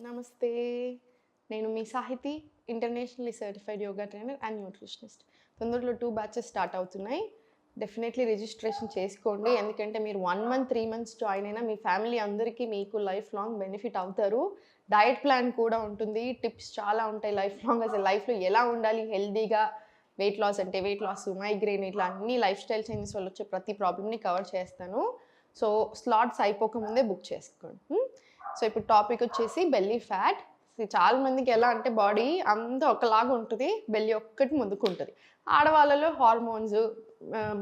నమస్తే. నేను మీ Sahiti internationally certified yoga trainer and nutritionist. తొందరలో టూ బ్యాచెస్ స్టార్ట్ అవుతున్నాయి. డెఫినెట్లీ రిజిస్ట్రేషన్ చేసుకోండి. ఎందుకంటే మీరు one month three months join అయినా మీ ఫ్యామిలీ అందరికీ మీకు లైఫ్ లాంగ్ బెనిఫిట్ అవుతారు. డయట్ ప్లాన్ కూడా ఉంటుంది. టిప్స్ చాలా ఉంటాయి లైఫ్ లాంగ్ అసలు లైఫ్లో ఎలా ఉండాలి? హెల్దీగా వెయిట్ లాస్ అంటే వెయిట్ లాస్ మైగ్రేన్ ఇట్లా అన్ని లైఫ్ స్టైల్ చేంజెస్ వల్ల వచ్చే ప్రతి ప్రాబ్లమ్ని కవర్ చేస్తాను. సో స్లాట్స్ అయిపోకముందే బుక్ చేసుకోండి. Hmm? సో ఇప్పుడు టాపిక్ వచ్చేసి బెల్లీ ఫ్యాట్. చాలా మందికి ఎలా అంటే బాడీ అంతా ఒకలాగా ఉంటుంది బెల్లి ఒక్కటి ముందుకు ఉంటుంది ఆడవాళ్ళలో హార్మోన్స్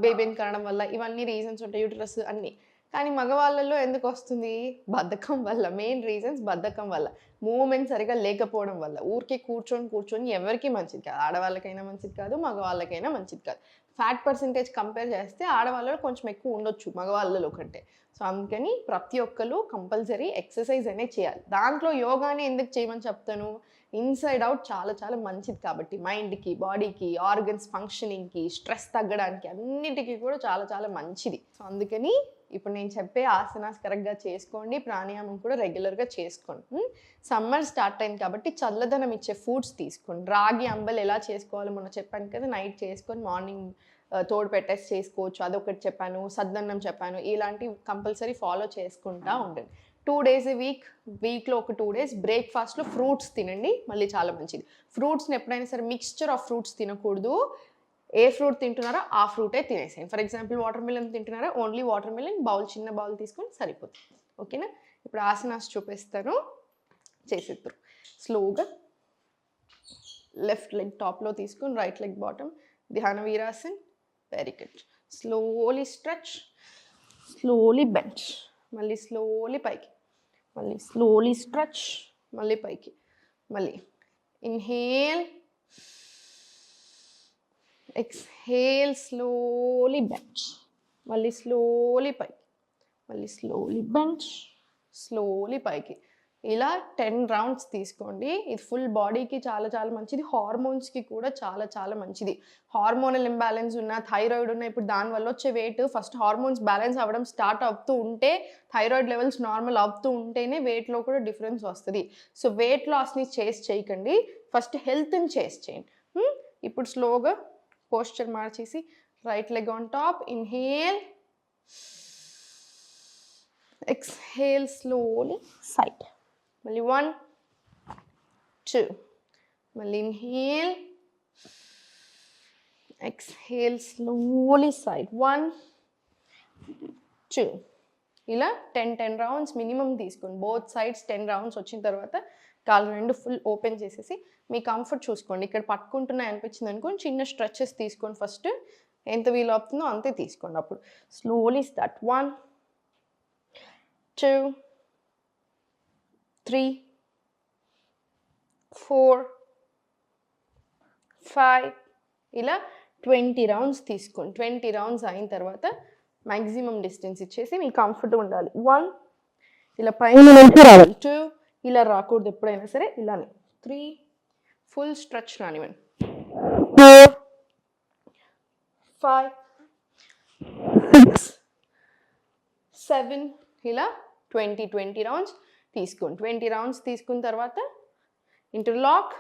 బేబీని కనడం వల్ల ఇవన్నీ రీజన్స్ ఉంటాయి యూట్రస్ అన్నీ. కానీ మగవాళ్ళలో ఎందుకు వస్తుంది బద్ధకం వల్ల మెయిన్ రీజన్స్ బద్ధకం వల్ల. మూమెంట్ సరిగా లేకపోవడం వల్ల. ఊరికే కూర్చొని కూర్చొని ఎవరికి మంచిది కాదు. ఆడవాళ్ళకైనా మంచిది కాదు మగవాళ్ళకైనా మంచిది కాదు. ఫ్యాట్ పర్సంటేజ్ కంపేర్ చేస్తే ఆడవాళ్ళలో కొంచెం ఎక్కువ ఉండొచ్చు మగవాళ్ళలో కంటే. సో అందుకని ప్రతి ఒక్కరు కంపల్సరీ ఎక్సర్సైజ్ అనేది చేయాలి. దాంట్లో యోగాని ఎందుకు చేయమని చెప్తాను? ఇన్సైడ్ అవుట్ చాలా చాలా మంచిది కాబట్టి మైండ్కి బాడీకి ఆర్గన్స్ ఫంక్షనింగ్కి స్ట్రెస్ తగ్గడానికి అన్నిటికీ కూడా చాలా చాలా మంచిది. సో అందుకని ఇప్పుడు నేను చెప్పే ఆసనాస్ కరెక్ట్గా చేసుకోండి ప్రాణాయామం కూడా రెగ్యులర్గా చేసుకోండి. సమ్మర్ స్టార్ట్ అయింది కాబట్టి చల్లదనం ఇచ్చే ఫుడ్స్ తీసుకోండి. రాగి అంబలు ఎలా చేసుకోవాలో మొన్న చెప్పాను కదా నైట్ చేసుకొని మార్నింగ్ తోడు పెట్టేసి చేసుకోవచ్చు. అదొకటి చెప్పాను సద్దన్నం చెప్పాను. ఇలాంటివి కంపల్సరీ ఫాలో చేసుకుంటా ఉండండి. టూ డేస్ వీక్ వీక్లో ఒక టూ డేస్ బ్రేక్ఫాస్ట్లో ఫ్రూట్స్ తినండి మళ్ళీ చాలా మంచిది. ఫ్రూట్స్ని ఎప్పుడైనా సరే మిక్స్చర్ ఆఫ్ ఫ్రూట్స్ తినకూడదు. ఏ ఫ్రూట్ తింటున్నారో ఆ ఫ్రూటే తినేసేయండి ఫర్ ఎగ్జాంపుల్ వాటర్ మిలన్ తింటున్నారా? ఓన్లీ వాటర్ మిలన్ బౌల్ చిన్న బౌల్ తీసుకొని సరిపోతుంది. ఓకేనా? ఇప్పుడు ఆసనాస్ చూపిస్తాను. చేసేద్దరు స్లోగా లెఫ్ట్ లెగ్ టాప్లో తీసుకొని రైట్ లెగ్ బాటమ్. ధ్యాన వీరాసన్. Very good slowly stretch slowly bend మళ్ళీ స్లోలీ పైకి. మళ్ళీ స్లోలీ స్ట్రెచ్ మళ్ళీ పైకి. మళ్ళీ ఇన్హేల్ ఎక్స్హేల్ స్లోలీ బెంచ్. మళ్ళీ స్లోలీ పైకి. మళ్ళీ స్లోలీ బెంచ్ స్లోలీ పైకి. ఇలా టెన్ రౌండ్స్ తీసుకోండి. ఇది ఫుల్ బాడీకి చాలా చాలా మంచిది. హార్మోన్స్కి కూడా చాలా చాలా మంచిది. హార్మోనల్ ఇంబ్యాలెన్స్ ఉన్న థైరాయిడ్ ఉన్న ఇప్పుడు దానివల్ల వచ్చే వెయిట్ ఫస్ట్ హార్మోన్స్ బ్యాలెన్స్ అవ్వడం స్టార్ట్ అవుతూ ఉంటే థైరాయిడ్ లెవెల్స్ నార్మల్ అవుతూ ఉంటేనే వెయిట్లో కూడా డిఫరెన్స్ వస్తుంది. సో వెయిట్ లాస్ని చేసి చేయకండి. ఫస్ట్ హెల్త్ని చేసి చేయండి. ఇప్పుడు స్లోగా పోస్చర్ మార్చేసి right leg on top inhale exhale slowly side మళ్ళీ వన్ టూ మళ్ళీ inhale exhale slowly side one two ఇలా టెన్ టెన్ రౌండ్స్ మినిమం తీసుకోండి బోత్ సైడ్స్ టెన్ రౌండ్స్ వచ్చిన తర్వాత కాళ్ళు రెండు ఫుల్ ఓపెన్ చేసేసి మీ కంఫర్ట్ చూసుకోండి. ఇక్కడ పట్టుకుంటున్నాయి అనిపించింది అనుకోండి చిన్న స్ట్రెచెస్ తీసుకోండి ఫస్ట్ ఎంత వీలు అవుతుందో అంతే తీసుకోండి అప్పుడు. Slowly start one two three four five ఇలా ట్వంటీ రౌండ్స్ తీసుకోండి. ట్వంటీ రౌండ్స్ అయిన తర్వాత మ్యాక్సిమం డిస్టెన్స్ ఇచ్చేసి మీకు కంఫర్ట్ ఉండాలి. వన్ ఇలా పైన నుంచి రావాలి టూ ఇలా రాకూడదు ఎప్పుడైనా సరే ఇలానే. త్రీ ఫుల్ స్ట్రెచ్ రానివ్వండి ఫోర్ ఫైవ్ సిక్స్ సెవెన్ ఇలా ట్వంటీ ట్వంటీ రౌండ్స్ తీసుకోండి. ట్వంటీ రౌండ్స్ తీసుకున్న తర్వాత ఇంటర్లాక్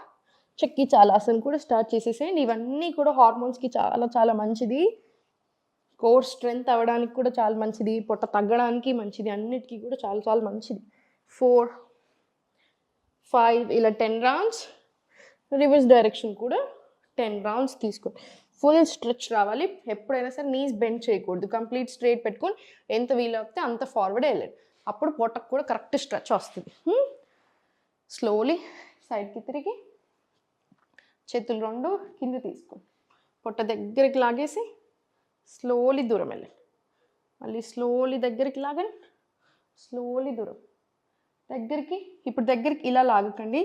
చెక్కి చాలాసన్ కూడా స్టార్ట్ చేసేసేయండి. ఇవన్నీ కూడా హార్మోన్స్కి చాలా చాలా మంచిది. కోర్ స్ట్రెంగ్త్ అవ్వడానికి కూడా చాలా మంచిది. పొట్ట తగ్గడానికి మంచిది. అన్నిటికీ కూడా చాలా చాలా మంచిది. ఫోర్ ఫైవ్ ఇలా టెన్ రౌండ్స్ రివర్స్ డైరెక్షన్ కూడా టెన్ రౌండ్స్ తీసుకోండి ఫుల్ స్ట్రెచ్ రావాలి. ఎప్పుడైనా సరే నీస్ బెండ్ చేయకూడదు. కంప్లీట్ స్ట్రైట్ పెట్టుకొని ఎంత వీలవుతే అంత ఫార్వర్డ్ వెళ్ళండి. అప్పుడు పొట్టకు కూడా కరెక్ట్ స్ట్రెచ్ వస్తుంది. Hmm? స్లోలీ సైడ్కి తిరిగి చేతులు రెండు కింద తీసుకోండి. పొట్ట దగ్గరికి లాగేసి స్లోలీ దూరం వెళ్ళండి. మళ్ళీ స్లోలీ దగ్గరికి లాగండి. స్లోలీ దూరం. దగ్గరికి ఇప్పుడు దగ్గరికి ఇలా లాగకండి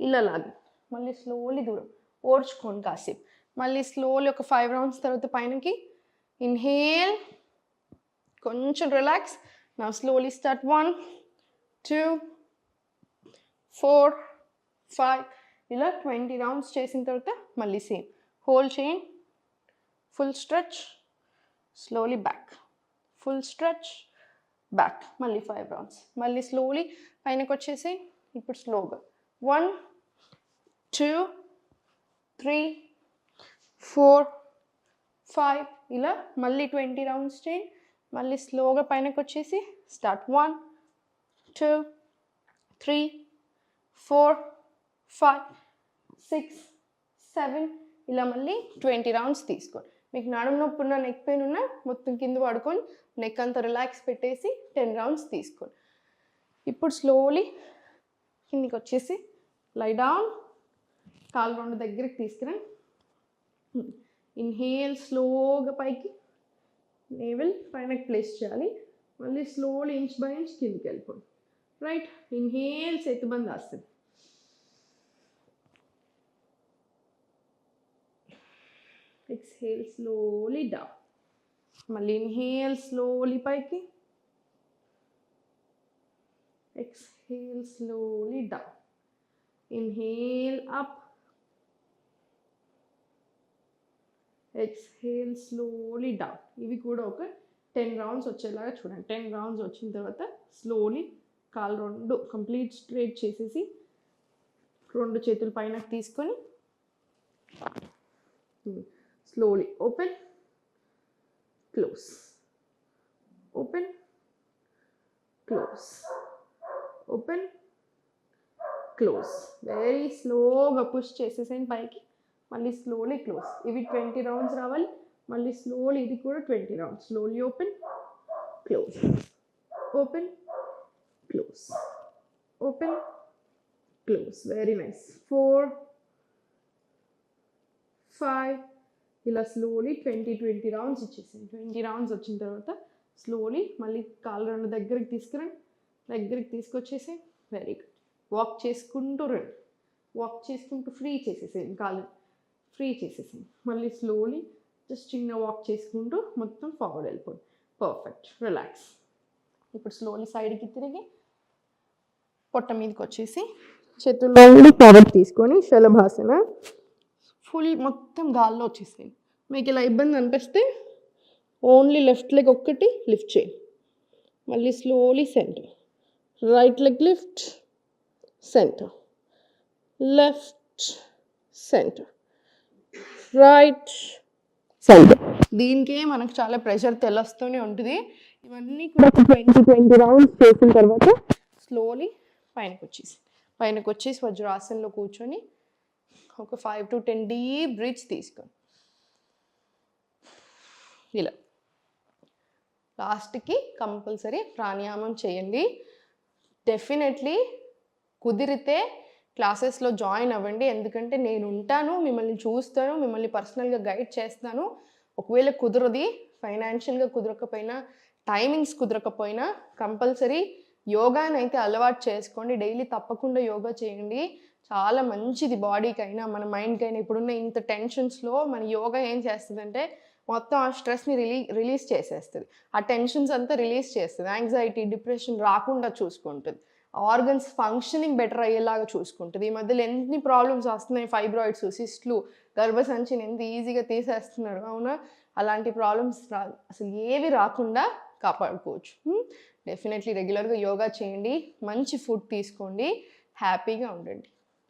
ఇలా లాగు. మళ్ళీ స్లోలీ దూరం. ఓడ్చుకోండి కాసేపు. మళ్ళీ స్లోలీ ఒక ఫైవ్ రౌండ్స్ తర్వాత పైనకి. ఇన్హేల్ కొంచెం రిలాక్స్ నా slowly start one two four five ఇలా ట్వంటీ రౌండ్స్ చేసిన తర్వాత మళ్ళీ సేమ్ హోల్ చేయండి full stretch slowly back full stretch back మళ్ళీ ఫైవ్ రౌండ్స్ మళ్ళీ స్లోలీ పైనకి వచ్చేసి ఇప్పుడు స్లోగా one two three four five ఇలా మళ్ళీ ట్వంటీ రౌండ్స్ చేయండి మళ్ళీ స్లోగా పైనకి వచ్చేసి start one two three four five six seven ఇలా మళ్ళీ ట్వంటీ రౌండ్స్ తీసుకోండి మీకు నడుము నొప్పి ఉన్న నెక్ పెయిన్ ఉన్న మొత్తం కింద పడుకొని నెక్ అంతా రిలాక్స్ పెట్టేసి టెన్ రౌండ్స్ తీసుకోండి. ఇప్పుడు స్లోలీ కిందికి వచ్చేసి లై డౌన్ కాలు రెండు దగ్గరికి తీసుకురండి. ఇన్హేల్ స్లోగా పైకి నేవెల్ పైన ప్లేస్ చేయాలి. మళ్ళీ స్లోలీ ఇంచ్ బై ఇంచ్ కిందికి వెళ్ళిపోండి. రైట్ ఇన్హేల్ సేతుబంద్ వస్తుంది ఎక్స్హేల్ స్లోలీ డౌన్ మళ్ళీ ఇన్హేల్ స్లోలీ పైకి. Exhale slowly down inhale up exhale slowly down ఇవి కూడా ఒక టెన్ రౌండ్స్ వచ్చేలాగా చూడండి. టెన్ రౌండ్స్ వచ్చిన తర్వాత స్లోలీ కాలు రెండు కంప్లీట్ స్ట్రేట్ చేసేసి రెండు చేతులు పైన తీసుకొని slowly open close open close open close very స్లోగా పుష్ చేసేసేయండి పైకి. మళ్ళీ స్లోలీ క్లోజ్ ఇవి ట్వంటీ రౌండ్స్ రావాలి. మళ్ళీ స్లోలీ ఇది కూడా twenty rounds slowly open close open close open close very nice four five ఇలా స్లోలీ ట్వంటీ ట్వంటీ రౌండ్స్ ఇచ్చేసాను. ట్వంటీ రౌండ్స్ వచ్చిన తర్వాత స్లోలీ మళ్ళీ కాళ్ళు రెండు దగ్గరికి తీసుకురండి. దగ్గరికి తీసుకొచ్చేసి వెరీ గుడ్ వాక్ చేసుకుంటూ రండి. వాక్ చేసుకుంటూ ఫ్రీ చేసేసేయండి కాళ్ళు ఫ్రీ చేసేసేయండి. మళ్ళీ స్లోలీ జస్ట్ చిన్న వాక్ చేసుకుంటూ మొత్తం ఫార్వర్డ్ వెళ్ళిపోండి. పర్ఫెక్ట్ రిలాక్స్ ఇప్పుడు స్లోలీ సైడ్కి తిరిగి పొట్ట మీదకి వచ్చేసి చేతుల్లో పవర్ తీసుకొని శలభాసన ఫుల్ మొత్తం గాల్లో వచ్చేసింది మీకు ఇలా ఇబ్బంది అనిపిస్తే ఓన్లీ లెఫ్ట్ లెగ్ ఒక్కటి లిఫ్ట్ చేయండి మళ్ళీ slowly centre. Right leg lift centre. Left centre. Right centre. దీనికే మనకు చాలా ప్రెషర్ తెలుస్తూనే ఉంటుంది. ఇవన్నీ కూడా ఒక ట్వంటీ ట్వంటీ రౌండ్స్ చేసిన తర్వాత స్లోలీ పైనకు వచ్చేసి పైనకు వచ్చేసి వజ్రాసనంలో కూర్చొని ఒక five to ten deep breath తీసుకోండి ఇలా. లాస్ట్కి కంపల్సరీ ప్రాణాయామం చేయండి. డెఫినెట్లీ కుదిరితే క్లాసెస్లో జాయిన్ అవ్వండి. ఎందుకంటే నేను ఉంటాను మిమ్మల్ని చూస్తాను మిమ్మల్ని పర్సనల్గా గైడ్ చేస్తాను. ఒకవేళ కుదరది ఫైనాన్షియల్గా కుదరకపోయినా టైమింగ్స్ కుదరకపోయినా కంపల్సరీ యోగానైతే అలవాటు చేసుకోండి. డైలీ తప్పకుండా యోగా చేయండి. చాలా మంచిది బాడీకైనా మన మైండ్కైనా. ఇప్పుడున్న ఇంత టెన్షన్స్లో మన యోగా ఏం చేస్తుందంటే మొత్తం ఆ స్ట్రెస్ని రిలీ రిలీజ్ చేసేస్తుంది. ఆ టెన్షన్స్ అంతా రిలీజ్ చేస్తుంది. యాంగ్జైటీ డిప్రెషన్ రాకుండా చూసుకుంటుంది. ఆర్గన్స్ ఫంక్షనింగ్ బెటర్ అయ్యేలాగా చూసుకుంటుంది. ఈ మధ్యలో ఎన్ని ప్రాబ్లమ్స్ వస్తున్నాయి ఫైబ్రాయిడ్స్ సిస్ట్లు గర్భసంచిని ఎంత ఈజీగా తీసేస్తున్నారు అవునా? అలాంటి ప్రాబ్లమ్స్ రా అసలు ఏవి రాకుండా కాపాడుకోవచ్చు. డెఫినెట్లీ రెగ్యులర్గా యోగా చేయండి. మంచి ఫుడ్ తీసుకోండి. హ్యాపీగా ఉండండి.